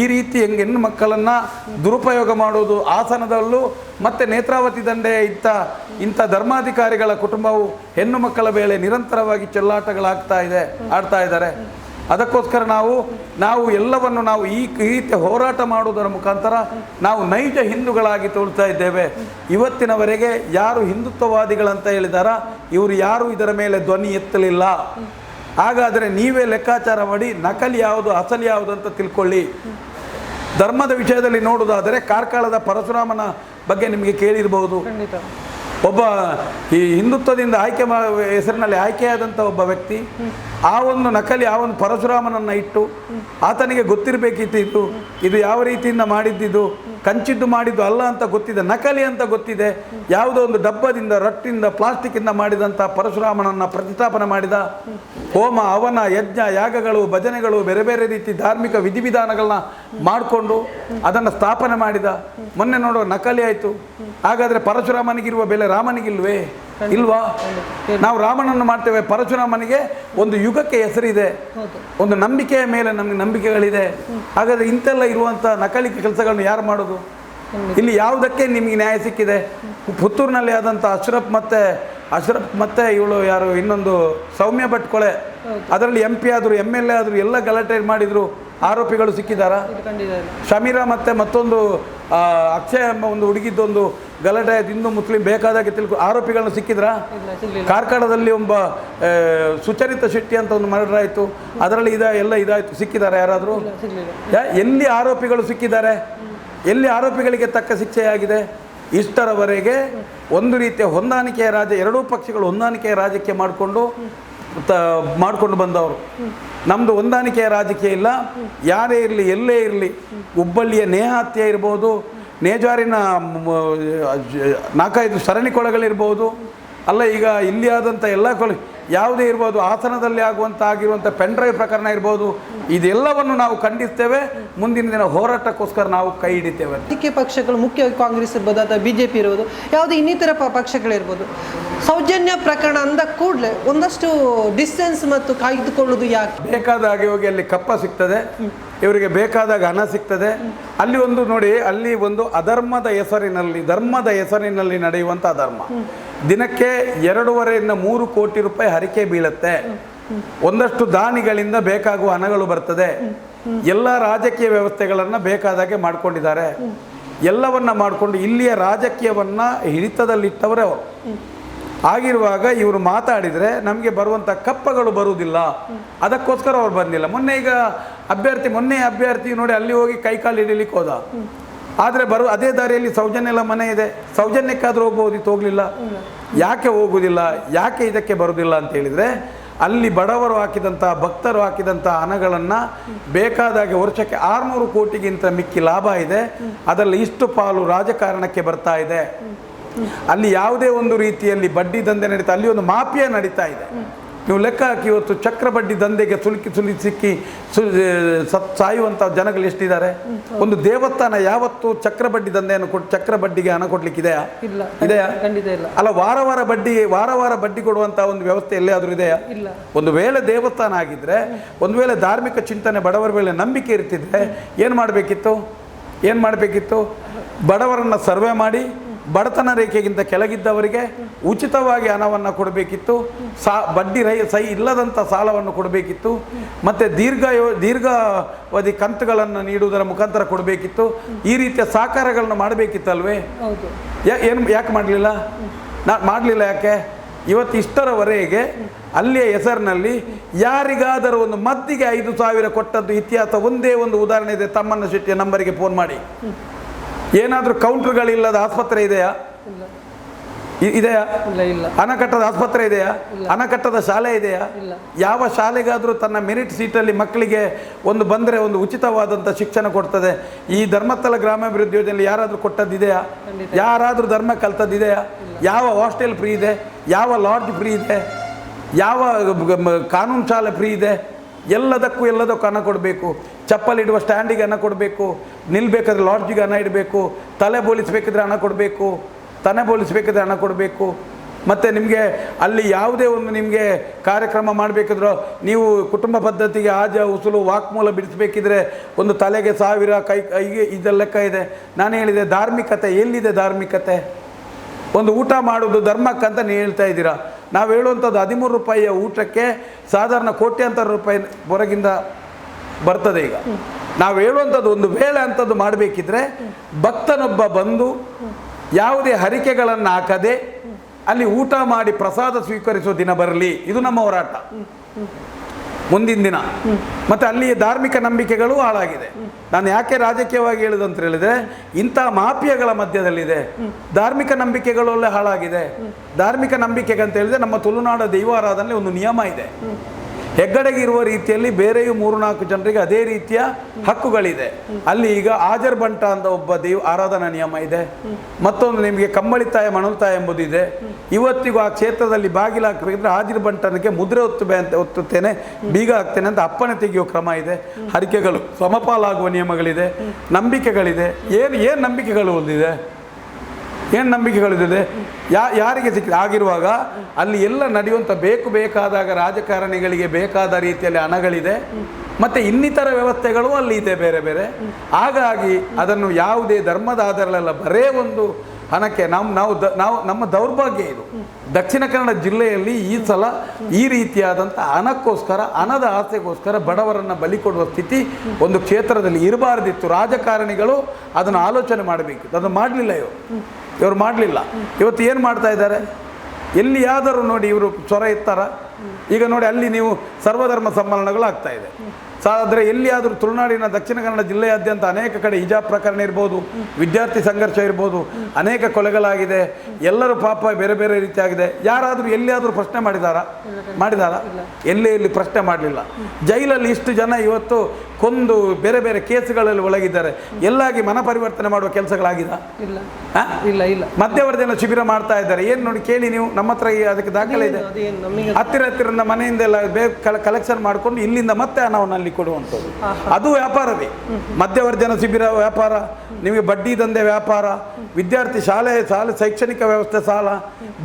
ಈ ರೀತಿ ಹೆಂಗೆ ಹೆಣ್ಣು ಮಕ್ಕಳನ್ನು ದುರುಪಯೋಗ ಮಾಡೋದು, ಆಸನದಲ್ಲೂ ಮತ್ತು ನೇತ್ರಾವತಿ ದಂಡೆ ಇಂಥ ಇಂಥ ಧರ್ಮಾಧಿಕಾರಿಗಳ ಕುಟುಂಬವು ಹೆಣ್ಣು ಮಕ್ಕಳ ಮೇಲೆ ನಿರಂತರವಾಗಿ ಚೆಲ್ಲಾಟಗಳಾಗ್ತಾ ಇದೆ, ಆಡ್ತಾ ಇದ್ದಾರೆ. ಅದಕ್ಕೋಸ್ಕರ ನಾವು ನಾವು ಎಲ್ಲವನ್ನು ನಾವು ಈ ರೀತಿ ಹೋರಾಟ ಮಾಡುವುದರ ಮುಖಾಂತರ ನಾವು ನೈಜ ಹಿಂದೂಗಳಾಗಿ ತೋರ್ತಾ ಇದ್ದೇವೆ. ಇವತ್ತಿನವರೆಗೆ ಯಾರು ಹಿಂದುತ್ವವಾದಿಗಳಂತ ಹೇಳಿದಾರ, ಇವರು ಯಾರು ಇದರ ಮೇಲೆ ಧ್ವನಿ ಎತ್ತಲಿಲ್ಲ. ಹಾಗಾದರೆ ನೀವೇ ಲೆಕ್ಕಾಚಾರ ಮಾಡಿ, ನಕಲಿ ಯಾವುದು, ಅಸಲಿ ಯಾವುದು ಅಂತ ತಿಳ್ಕೊಳ್ಳಿ. ಧರ್ಮದ ವಿಷಯದಲ್ಲಿ ನೋಡುವುದಾದರೆ ಕಾರ್ಕಳದ ಪರಶುರಾಮನ ಬಗ್ಗೆ ನಿಮಗೆ ಕೇಳಿರಬಹುದು ಒಬ್ಬ ಈ ಹಿಂದುತ್ವದಿಂದ ಆಯ್ಕೆ ಹೆಸರಿನಲ್ಲಿ ಆಯ್ಕೆಯಾದಂಥ ಒಬ್ಬ ವ್ಯಕ್ತಿ, ಆ ಒಂದು ನಕಲಿ, ಆ ಒಂದು ಪರಶುರಾಮನನ್ನು ಇಟ್ಟು, ಆತನಿಗೆ ಗೊತ್ತಿರಬೇಕಿತ್ತು ಇದು ಇದು ಯಾವ ರೀತಿಯಿಂದ ಮಾಡಿದ್ದಿದ್ದು ಕಂಚಿದ್ದು ಮಾಡಿದ್ದು ಅಲ್ಲ ಅಂತ ಗೊತ್ತಿದೆ, ನಕಲಿ ಅಂತ ಗೊತ್ತಿದೆ. ಯಾವುದೋ ಒಂದು ಡಬ್ಬದಿಂದ, ರಟ್ಟಿಂದ, ಪ್ಲಾಸ್ಟಿಕ್ಕಿಂದ ಮಾಡಿದಂಥ ಪರಶುರಾಮನನ್ನು ಪ್ರತಿಷ್ಠಾಪನೆ ಮಾಡಿದ ಹೋಮ ಅವನ ಯಜ್ಞ, ಯಾಗಗಳು, ಭಜನೆಗಳು, ಬೇರೆ ಬೇರೆ ರೀತಿ ಧಾರ್ಮಿಕ ವಿಧಿವಿಧಾನಗಳನ್ನ ಮಾಡಿಕೊಂಡು ಅದನ್ನು ಸ್ಥಾಪನೆ ಮಾಡಿದ. ಮೊನ್ನೆ ನೋಡುವ ನಕಲಿ ಆಯಿತು. ಹಾಗಾದರೆ ಪರಶುರಾಮನಿಗಿರುವ ಬೆಲೆ ರಾಮನಿಗಿಲ್ವೇ? ಇಲ್ವಾ? ನಾವು ರಾಮನನ್ನು ಮಾಡ್ತೇವೆ. ಪರಶುರಾಮನಿಗೆ ಒಂದು ಯುಗಕ್ಕೆ ಹೆಸರಿದೆ. ಒಂದು ನಂಬಿಕೆಯ ಮೇಲೆ ನಮಗೆ ನಂಬಿಕೆಗಳಿದೆ. ಹಾಗಾದರೆ ಇಂತೆಲ್ಲ ಇರುವಂಥ ನಕಲಿ ಕೆಲಸಗಳನ್ನು ಯಾರು ಮಾಡೋದು? ಇಲ್ಲಿ ಯಾವುದಕ್ಕೆ ನಿಮಗೆ ನ್ಯಾಯ ಸಿಕ್ಕಿದೆ? ಪುತ್ತೂರಿನಲ್ಲಿ ಆದಂಥ ಅಶ್ರಫ್ ಮತ್ತೆ ಅಶ್ರಫ್ ಮತ್ತೆ ಇವಳು ಯಾರು? ಇನ್ನೊಂದು ಸೌಮ್ಯ ಭಟ್ ಕೊಳೆ. ಅದರಲ್ಲಿ ಎಂ ಪಿ ಆದರು ಎಂ ಎಲ್ ಎ ಆದರು ಎಲ್ಲ ಗಲಾಟೆ ಮಾಡಿದರು. ಆರೋಪಿಗಳು ಸಿಕ್ಕಿದಾರಾ ಶಮೀರ ಮತ್ತೆ ಇಲ್ಲ ಶಮೀರಾ ಮತ್ತು ಮತ್ತೊಂದು ಅಕ್ಷಯ ಎಂಬ ಒಂದು ಹುಡುಗಿದ್ದೊಂದು ಗಲಾಟೆ ಆಯ್ತು ಹಿಂದೂ ಮುಸ್ಲಿಂ ಬೇಕಾದಾಗ ತಿಳ್ಕೊ ಆರೋಪಿಗಳನ್ನು ಸಿಕ್ಕಿದ್ರಾ? ಕಾರ್ಕಳದಲ್ಲಿ ಒಬ್ಬ ಸುಚರಿತ ಶೆಟ್ಟಿ ಅಂತ ಒಂದು ಮರ್ಡರ್ ಆಯಿತು ಅದರಲ್ಲಿ ಇದ ಎಲ್ಲ ಇದಾಯಿತು. ಸಿಕ್ಕಿದ್ದಾರೆ ಯಾರಾದರೂ? ಎಲ್ಲಿ ಆರೋಪಿಗಳು ಸಿಕ್ಕಿದ್ದಾರೆ? ಎಲ್ಲಿ ಆರೋಪಿಗಳಿಗೆ ತಕ್ಕ ಶಿಕ್ಷೆಯಾಗಿದೆ ಇಷ್ಟರವರೆಗೆ ಒಂದು ರೀತಿಯ ಹೊಂದಾಣಿಕೆಯ ರಾಜ್ಯ ಎರಡೂ ಪಕ್ಷಗಳು ಹೊಂದಾಣಿಕೆಯ ರಾಜಕೀಯ ಮಾಡಿಕೊಂಡು ತ ಮಾಡಿಕೊಂಡು ಬಂದವರು. ನಮ್ಮದು ಹೊಂದಾಣಿಕೆಯ ರಾಜಕೀಯ ಇಲ್ಲ. ಯಾರೇ ಇರಲಿ ಎಲ್ಲೇ ಇರಲಿ ಹುಬ್ಬಳ್ಳಿಯ ನೇಹಾತ್ಯ ಇರ್ಬೋದು ನೇಜಾರಿನ ನಾಲ್ಕೈದು ಸರಣಿ ಕೊಳಗಳಿರ್ಬೋದು. ಅಲ್ಲ ಈಗ ಇಲ್ಲಿ ಆದಂಥ ಎಲ್ಲ ಕೊಳ ಯಾವುದೇ ಇರ್ಬೋದು ಆಸನದಲ್ಲಿ ಆಗುವಂಥ ಆಗಿರುವಂಥ ಪೆನ್ಡ್ರೈವ್ ಪ್ರಕರಣ ಇರ್ಬೋದು ಇದೆಲ್ಲವನ್ನು ನಾವು ಖಂಡಿಸ್ತೇವೆ. ಮುಂದಿನ ದಿನ ಹೋರಾಟಕ್ಕೋಸ್ಕರ ನಾವು ಕೈ ಹಿಡಿತೇವೆ. ರಾಜಕೀಯ ಪಕ್ಷಗಳು ಮುಖ್ಯವಾಗಿ ಕಾಂಗ್ರೆಸ್ ಇರ್ಬೋದು ಅಥವಾ ಬಿ ಜೆ ಪಿ ಇರ್ಬೋದು ಯಾವುದೇ ಇನ್ನಿತರ ಪಕ್ಷಗಳಿರ್ಬೋದು ಸೌಜನ್ಯ ಪ್ರಕರಣ ಅಂದ ಕೂಡಲೇ ಒಂದಷ್ಟು ಡಿಸ್ಟೆನ್ಸ್ ಮತ್ತು ಕಾಯ್ದುಕೊಳ್ಳೋದು ಯಾಕೆ? ಬೇಕಾದ ಹಾಗೆ ಹೋಗಿ ಅಲ್ಲಿ ಕಪ್ಪ ಸಿಗ್ತದೆ. ಇವರಿಗೆ ಬೇಕಾದಾಗ ಹಣ ಸಿಗ್ತದೆ. ಅಲ್ಲಿ ಒಂದು ನೋಡಿ, ಅಲ್ಲಿ ಒಂದು ಅಧರ್ಮದ ಹೆಸರಿನಲ್ಲಿ, ಧರ್ಮದ ಹೆಸರಿನಲ್ಲಿ ನಡೆಯುವಂಥ ಅಧರ್ಮ. ದಿನಕ್ಕೆ ಎರಡೂವರೆಯಿಂದ ಮೂರು ಕೋಟಿ ರೂಪಾಯಿ ಹರಿಕೆ ಬೀಳುತ್ತೆ. ಒಂದಷ್ಟು ದಾನಿಗಳಿಂದ ಬೇಕಾಗುವ ಹಣಗಳು ಬರ್ತದೆ. ಎಲ್ಲ ರಾಜಕೀಯ ವ್ಯವಸ್ಥೆಗಳನ್ನು ಬೇಕಾದಾಗೆ ಮಾಡ್ಕೊಂಡಿದ್ದಾರೆ. ಎಲ್ಲವನ್ನ ಮಾಡಿಕೊಂಡು ಇಲ್ಲಿಯ ರಾಜಕೀಯವನ್ನು ಹಿಡಿತದಲ್ಲಿಟ್ಟವರೇ ಅವರು. ಆಗಿರುವಾಗ ಇವರು ಮಾತಾಡಿದರೆ ನಮಗೆ ಬರುವಂಥ ಕಪ್ಪಗಳು ಬರುವುದಿಲ್ಲ. ಅದಕ್ಕೋಸ್ಕರ ಅವ್ರು ಬಂದಿಲ್ಲ. ಮೊನ್ನೆ ಈಗ ಅಭ್ಯರ್ಥಿ, ಮೊನ್ನೆ ಅಭ್ಯರ್ಥಿ ನೋಡಿ ಅಲ್ಲಿ ಹೋಗಿ ಕೈಕಾಲು ಹಿಡಿಲಿಕ್ಕೆ ಹೋದ. ಆದರೆ ಬರು, ಅದೇ ದಾರಿಯಲ್ಲಿ ಸೌಜನ್ಯ ಎಲ್ಲ ಮನೆ ಇದೆ. ಸೌಜನ್ಯಕ್ಕಾದ್ರೂ ಹೋಗ್ಬೋದಿತ್ತು ಹೋಗಲಿಲ್ಲ ಯಾಕೆ ಹೋಗುವುದಿಲ್ಲ ಯಾಕೆ ಇದಕ್ಕೆ ಬರುವುದಿಲ್ಲ ಅಂತ ಹೇಳಿದರೆ ಅಲ್ಲಿ ಬಡವರು ಹಾಕಿದಂಥ ಭಕ್ತರು ಹಾಕಿದಂಥ ಹಣಗಳನ್ನು ಬೇಕಾದಾಗೆ ವರ್ಷಕ್ಕೆ ಆರುನೂರು ಕೋಟಿಗಿಂತ ಮಿಕ್ಕಿ ಲಾಭ ಇದೆ. ಅದರಲ್ಲಿ ಇಷ್ಟು ಪಾಲು ರಾಜಕಾರಣಕ್ಕೆ ಬರ್ತಾ ಇದೆ. ಅಲ್ಲಿ ಯಾವುದೇ ಒಂದು ರೀತಿಯಲ್ಲಿ ಬಡ್ಡಿ ದಂಧೆ ನಡೀತಾ ಅಲ್ಲಿ ಒಂದು ಮಾಫಿಯಾ ನಡೀತಾ ಇದೆ. ನೀವು ಲೆಕ್ಕ ಹಾಕಿ ಇವತ್ತು ಚಕ್ರ ಬಡ್ಡಿ ದಂಧೆಗೆ ಸುಲುಕಿ ಸುಲಿ ಸಿಕ್ಕಿ ಸು ಸತ್ ಸಾಯುವಂಥ ಜನಗಳು ಎಷ್ಟಿದ್ದಾರೆ? ಒಂದು ದೇವಸ್ಥಾನ ಯಾವತ್ತು ಚಕ್ರ ಬಡ್ಡಿ ದಂಧೆಯನ್ನು ಕೊಟ್ಟು ಚಕ್ರ ಬಡ್ಡಿಗೆ ಹಣ ಕೊಡ್ಲಿಕ್ಕಿದೆಯಾ? ಇದೆಯಾ? ಅಲ್ಲ ವಾರ ವಾರ ಬಡ್ಡಿ ವಾರ ವಾರ ಬಡ್ಡಿ ಕೊಡುವಂಥ ಒಂದು ವ್ಯವಸ್ಥೆ ಎಲ್ಲಾದರೂ ಇದೆಯಾ? ಇಲ್ಲ. ಒಂದು ವೇಳೆ ದೇವಸ್ಥಾನ ಆಗಿದ್ರೆ ಒಂದು ವೇಳೆ ಧಾರ್ಮಿಕ ಚಿಂತನೆ ಬಡವರ ಮೇಲೆ ನಂಬಿಕೆ ಇರ್ತಿದ್ರೆ ಏನು ಮಾಡಬೇಕಿತ್ತು? ಏನು ಮಾಡಬೇಕಿತ್ತು? ಬಡವರನ್ನು ಸರ್ವೆ ಮಾಡಿ ಬಡತನ ರೇಖೆಗಿಂತ ಕೆಳಗಿದ್ದವರಿಗೆ ಉಚಿತವಾಗಿ ಹಣವನ್ನು ಕೊಡಬೇಕಿತ್ತು. ಸಾ ಬಡ್ಡಿ ರೈ ಸೈ ಇಲ್ಲದಂಥ ಸಾಲವನ್ನು ಕೊಡಬೇಕಿತ್ತು. ಮತ್ತು ದೀರ್ಘ ಯೋ ದೀರ್ಘಾವಧಿ ಕಂತುಗಳನ್ನು ನೀಡುವುದರ ಮುಖಾಂತರ ಕೊಡಬೇಕಿತ್ತು. ಈ ರೀತಿಯ ಸಹಕಾರಗಳನ್ನು ಮಾಡಬೇಕಿತ್ತಲ್ವೇ? ಯಾ ಏನು ಯಾಕೆ ಮಾಡಲಿಲ್ಲ? ನಾ ಮಾಡಲಿಲ್ಲ ಯಾಕೆ? ಇವತ್ತು ಇಷ್ಟರವರೆಗೆ ಅಲ್ಲಿಯ ಹೆಸರಿನಲ್ಲಿ ಯಾರಿಗಾದರೂ ಒಂದು ಮದ್ದಿಗೆ ಐದು ಸಾವಿರ ಕೊಟ್ಟದ್ದು ಇತಿಹಾಸ ಒಂದೇ ಒಂದು ಉದಾಹರಣೆ ಇದೆ. ತಮ್ಮಣ್ಣ ಶೆಟ್ಟಿಯ ನಂಬರಿಗೆ ಫೋನ್ ಮಾಡಿ. ಏನಾದರೂ ಕೌಂಟ್ರ್ಗಳಿಲ್ಲದ ಆಸ್ಪತ್ರೆ ಇದೆಯಾ? ಇದೆಯಾ? ಅಣಕಟ್ಟದ ಆಸ್ಪತ್ರೆ ಇದೆಯಾ? ಅಣಕಟ್ಟದ ಶಾಲೆ ಇದೆಯಾ. ಯಾವ ಶಾಲೆಗಾದರೂ ತನ್ನ ಮೆರಿಟ್ ಸೀಟಲ್ಲಿ ಮಕ್ಕಳಿಗೆ ಒಂದು ಬಂದರೆ ಒಂದು ಉಚಿತವಾದಂಥ ಶಿಕ್ಷಣ ಕೊಡ್ತದೆ. ಈ ಧರ್ಮಸ್ಥಳ ಗ್ರಾಮಾಭಿವೃದ್ಧಿ ಯೋಜನೆಯಲ್ಲಿ ಯಾರಾದರೂ ಕೊಟ್ಟದ್ದಿದೆಯಾ. ಯಾರಾದರೂ ಧರ್ಮ ಕಲ್ತದ್ದಿದೆಯಾ ಯಾವ ಹಾಸ್ಟೆಲ್ ಫ್ರೀ ಇದೆ? ಯಾವ ಲಾಡ್ಜ್ ಫ್ರೀ ಇದೆ? ಯಾವ ಕಾನೂನು ಶಾಲೆ ಫ್ರೀ ಇದೆ? ಎಲ್ಲದಕ್ಕೂ ಎಲ್ಲದಕ್ಕೂ ಹಣ ಕೊಡಬೇಕು. ಚಪ್ಪಲಿಡುವ ಸ್ಟ್ಯಾಂಡಿಗೆ ಹಣ ಕೊಡಬೇಕು ನಿಲ್ಲಬೇಕಾದ್ರೆ ಲಾಡ್ಜಿಗೆ ಹಣ ಇಡಬೇಕು, ತಲೆ ಬೋಲಿಸಬೇಕಿದ್ರೆ ಹಣ ಕೊಡಬೇಕು, ತಲೆ ಬೋಲಿಸಬೇಕಿದ್ರೆ ಹಣ ಕೊಡಬೇಕು. ಮತ್ತು ನಿಮಗೆ ಅಲ್ಲಿ ಯಾವುದೇ ಒಂದು ನಿಮಗೆ ಕಾರ್ಯಕ್ರಮ ಮಾಡಬೇಕಿದ್ರೋ, ನೀವು ಕುಟುಂಬ ಪದ್ಧತಿಗೆ ಆಜ ಉಸುಲು ವಾಕ್ಮೂಲ ಬಿಡಿಸಬೇಕಿದ್ರೆ ಒಂದು ತಲೆಗೆ ಸಾವಿರ, ಕೈ, ಕೈಗೆ ಲೆಕ್ಕ ಇದೆ. ನಾನು ಹೇಳಿದೆ ಧಾರ್ಮಿಕತೆ, ಎಲ್ಲಿದೆ ಧಾರ್ಮಿಕತೆ? ಒಂದು ಊಟ ಮಾಡೋದು ಧರ್ಮಕ್ಕಂತ ನೀವು ಹೇಳ್ತಾ ಇದ್ದೀರಾ? ನಾವು ಹೇಳುವಂಥದ್ದು ಹದಿಮೂರು ರೂಪಾಯಿಯ ಊಟಕ್ಕೆ ಸಾಧಾರಣ ಕೋಟ್ಯಾಂತರ ರೂಪಾಯಿ ಹೊರಗಿಂದ ಬರ್ತದೆ ಈಗ. ನಾವು ಹೇಳುವಂಥದ್ದು ಒಂದು ವೇಳೆ ಅಂಥದ್ದು ಮಾಡಬೇಕಿದ್ರೆ ಭಕ್ತನೊಬ್ಬ ಬಂದು ಯಾವುದೇ ಹರಿಕೆಗಳನ್ನು ಹಾಕದೆ ಅಲ್ಲಿ ಊಟ ಮಾಡಿ ಪ್ರಸಾದ ಸ್ವೀಕರಿಸೋ ದಿನ ಬರಲಿ. ಇದು ನಮ್ಮ ಹೋರಾಟ. ಮುಂದಿನ ದಿನ. ಮತ್ತೆ ಅಲ್ಲಿಯ ಧಾರ್ಮಿಕ ನಂಬಿಕೆಗಳು ಹಾಳಾಗಿದೆ. ನಾನು ಯಾಕೆ ರಾಜಕೀಯವಾಗಿ ಹೇಳುದಂತ ಹೇಳಿದ್ರೆ, ಇಂಥ ಮಾಫಿಯಾಗಳ ಮಧ್ಯದಲ್ಲಿದೆ. ಧಾರ್ಮಿಕ ನಂಬಿಕೆಗಳಲ್ಲೇ ಹಾಳಾಗಿದೆ. ಧಾರ್ಮಿಕ ನಂಬಿಕೆಗೆ ಅಂತ ಹೇಳಿದ್ರೆ ನಮ್ಮ ತುಳುನಾಡ ದೈವಾರಾಧನೆ ಒಂದು ನಿಯಮ ಇದೆ. ಹೆಗ್ಗಡೆಗೆ ಇರುವ ರೀತಿಯಲ್ಲಿ ಬೇರೆಯೂ ಮೂರು ನಾಲ್ಕು ಜನರಿಗೆ ಅದೇ ರೀತಿಯ ಹಕ್ಕುಗಳಿದೆ. ಅಲ್ಲಿ ಈಗ ಆಜರ್ ಬಂಟ ಅಂತ ಒಬ್ಬ ದೇವ್ ಆರಾಧನಾ ನಿಯಮ ಇದೆ. ಮತ್ತೊಂದು ನಿಮಗೆ ಕಂಬಳಿತಾಯ ಮಣಲ್ತಾಯ ಎಂಬುದಿದೆ ಇವತ್ತಿಗೂ ಆ ಕ್ಷೇತ್ರದಲ್ಲಿ ಬಾಗಿಲು ಹಾಕಬೇಕಿದ್ರೆ ಆಜಿರ್ ಬಂಟನಿಗೆ ಮುದ್ರೆ ಒತ್ತುಬೆ ಅಂತ ಒತ್ತುತ್ತೇನೆ, ಬೀಗ ಹಾಕ್ತೇನೆ ಅಂತ ಅಪ್ಪನೆ ತೆಗೆಯುವ ಕ್ರಮ ಇದೆ. ಹರಿಕೆಗಳು ಸಮಪಾಲಾಗುವ ನಿಯಮಗಳಿದೆ, ನಂಬಿಕೆಗಳಿದೆ. ಏನು ಏನು ನಂಬಿಕೆಗಳು ಹೊಂದಿದೆ? ಏನು ನಂಬಿಕೆಗಳಿದೆ? ಯಾ, ಯಾರಿಗೆ ಸಿಕ್ಕಿದೆ? ಆಗಿರುವಾಗ ಅಲ್ಲಿ ಎಲ್ಲ ನಡೆಯುವಂಥ ಬೇಕು ಬೇಕಾದಾಗ ರಾಜಕಾರಣಿಗಳಿಗೆ ಬೇಕಾದ ರೀತಿಯಲ್ಲಿ ಹಣಗಳಿದೆ ಮತ್ತು ಇನ್ನಿತರ ವ್ಯವಸ್ಥೆಗಳು ಅಲ್ಲಿ ಇದೆ ಬೇರೆ ಬೇರೆ. ಹಾಗಾಗಿ ಅದನ್ನು ಯಾವುದೇ ಧರ್ಮದ ಆಧಾರಲ್ಲ ಬರೇ ಒಂದು ಹಣಕ್ಕೆ ನಮ್ಮ ನಾವು ದ, ನಾವು ನಮ್ಮ ದೌರ್ಭಾಗ್ಯ ಇದು. ದಕ್ಷಿಣ ಕನ್ನಡ ಜಿಲ್ಲೆಯಲ್ಲಿ ಈ ಸಲ ಈ ರೀತಿಯಾದಂಥ ಹಣಕ್ಕೋಸ್ಕರ, ಹಣದ ಆಸೆಗೋಸ್ಕರ ಬಡವರನ್ನು ಬಲಿ ಕೊಡುವ ಸ್ಥಿತಿ ಒಂದು ಕ್ಷೇತ್ರದಲ್ಲಿ ಇರಬಾರ್ದಿತ್ತು. ರಾಜಕಾರಣಿಗಳು ಅದನ್ನು ಆಲೋಚನೆ ಮಾಡಬೇಕು. ಅದನ್ನು ಮಾಡಲಿಲ್ಲ ಇವರು. ಇವರು ಮಾಡಲಿಲ್ಲ. ಇವತ್ತು ಏನು ಮಾಡ್ತಾ ಇದ್ದಾರೆ? ಎಲ್ಲಿಯಾದರೂ ನೋಡಿ ಇವರು ಸ್ವರ ಇರ್ತಾರ ಈಗ ನೋಡಿ ಅಲ್ಲಿ ನೀವು ಸರ್ವಧರ್ಮ ಸಮ್ಮೇಳನಗಳು ಆಗ್ತಾ ಇದೆ. ಆದರೆ ಎಲ್ಲಿಯಾದರೂ ತುಳುನಾಡಿನ ದಕ್ಷಿಣ ಕನ್ನಡ ಜಿಲ್ಲೆಯಾದ್ಯಂತ ಅನೇಕ ಕಡೆ ಹಿಜಾಬ್ ಪ್ರಕರಣ ಇರ್ಬೋದು ವಿದ್ಯಾರ್ಥಿ ಸಂಘರ್ಷ ಇರ್ಬೋದು ಅನೇಕ ಕೊಲೆಗಳಾಗಿದೆ. ಎಲ್ಲರೂ ಪಾಪ ಬೇರೆ ಬೇರೆ ರೀತಿಯಾಗಿದೆ. ಯಾರಾದರೂ ಎಲ್ಲಿಯಾದರೂ ಪ್ರಶ್ನೆ ಮಾಡಿದಾರ? ಮಾಡಿದಾರ? ಎಲ್ಲಿ ಇಲ್ಲಿ ಪ್ರಶ್ನೆ ಮಾಡಲಿಲ್ಲ. ಜೈಲಲ್ಲಿ ಇಷ್ಟು ಜನ ಇವತ್ತು ಕೊಂದು ಬೇರೆ ಬೇರೆ ಕೇಸುಗಳಲ್ಲಿ ಒಳಗಿದ್ದಾರೆ. ಎಲ್ಲಾಗಿ ಮನ ಪರಿವರ್ತನೆ ಮಾಡುವ ಕೆಲಸಗಳಾಗಿದ? ಇಲ್ಲ? ಇಲ್ಲ ಶಿಬಿರ ಮಾಡ್ತಾ ಇದ್ದಾರೆ. ಏನು ನೋಡಿ ಕೇಳಿ ನೀವು? ನಮ್ಮ ಹತ್ರ ಈ ಅದಕ್ಕೆ ದಾಖಲೆ ಇದೆ. ಹತ್ತಿರ ಹತ್ತಿರದ ಮನೆಯಿಂದ ಎಲ್ಲ ಬೇಗ ಕಲೆಕ್ಷನ್ ಮಾಡಿಕೊಂಡು ಇಲ್ಲಿಂದ ಮತ್ತೆ ಹಣವನ್ನು ಅಲ್ಲಿ ಕೊಡುವಂಥದ್ದು ಅದು ವ್ಯಾಪಾರವೇ. ಮಧ್ಯವರ್ಜನ ಶಿಬಿರ ವ್ಯಾಪಾರ ನಿಮಗೆ ಬಡ್ಡಿ ದಂಧೆ ವ್ಯಾಪಾರ ವಿದ್ಯಾರ್ಥಿ ಶಾಲೆ ಸಾಲ ಶೈಕ್ಷಣಿಕ ವ್ಯವಸ್ಥೆ ಸಾಲ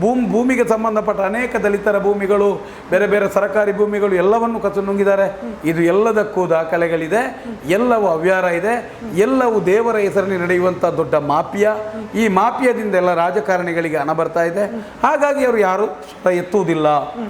ಭೂಮಿ ಭೂಮಿಗೆ ಸಂಬಂಧಪಟ್ಟ ಅನೇಕ ದಲಿತರ ಭೂಮಿಗಳು ಬೇರೆ ಬೇರೆ ಸರ್ಕಾರಿ ಭೂಮಿಗಳು ಎಲ್ಲವನ್ನು ಕಸು ನುಂಗಿದ್ದಾರೆ. ಇದು ಎಲ್ಲದಕ್ಕೂ ದಾಖಲೆಗಳಿದೆ. ಎಲ್ಲವೂ ಅವ್ಯಾರ ಇದೆ. ಎಲ್ಲವೂ ದೇವರ ಹೆಸರಿನಲ್ಲಿ ನಡೆಯುವಂಥ ದೊಡ್ಡ ಮಾಫಿಯಾ. ಈ ಮಾಫಿಯಾದಿಂದ ಎಲ್ಲ ರಾಜಕಾರಣಿಗಳಿಗೆ ಹಣ ಬರ್ತಾ ಇದೆ. ಹಾಗಾಗಿ ಅವರು ಯಾರು ಎತ್ತುವುದಿಲ್ಲ.